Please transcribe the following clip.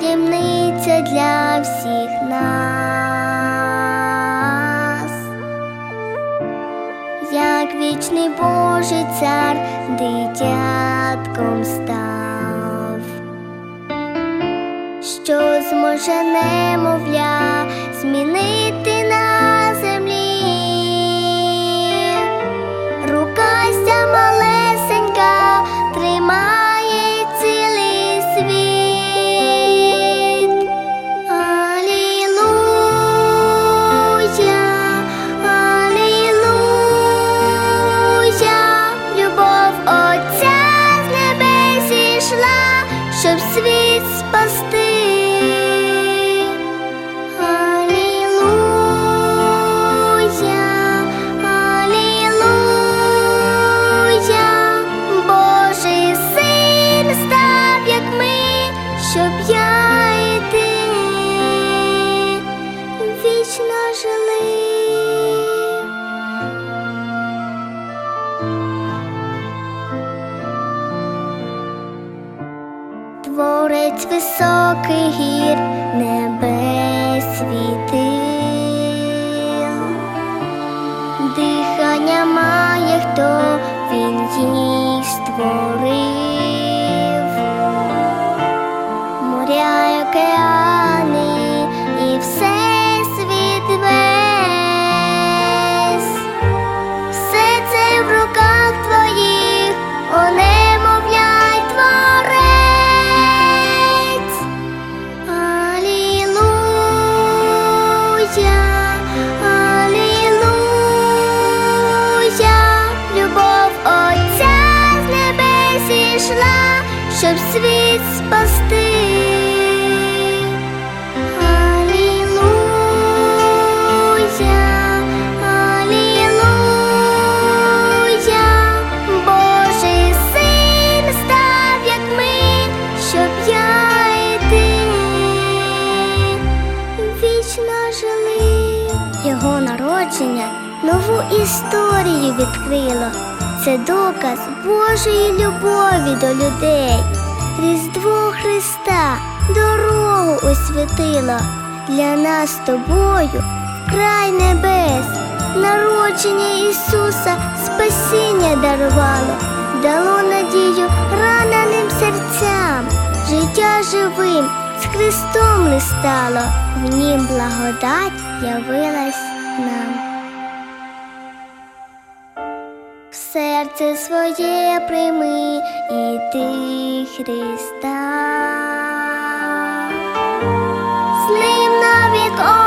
таємниця для всіх нас, як вічний Божий цар дитятком став, що зможе немовля змінити Творець високий гір, небес світил, дихання має хто ти вічно жили. Його народження нову історію відкрило. Це доказ Божої любові до людей. Різдво Христа дорогу освітило для нас з тобою край небес. Народження Ісуса спасіння дарувало, дало надію раненим серцям, життя живим з Христом не стало, в нім благодать явилась нам. Серце своє прийми і ти Христа. З ним навік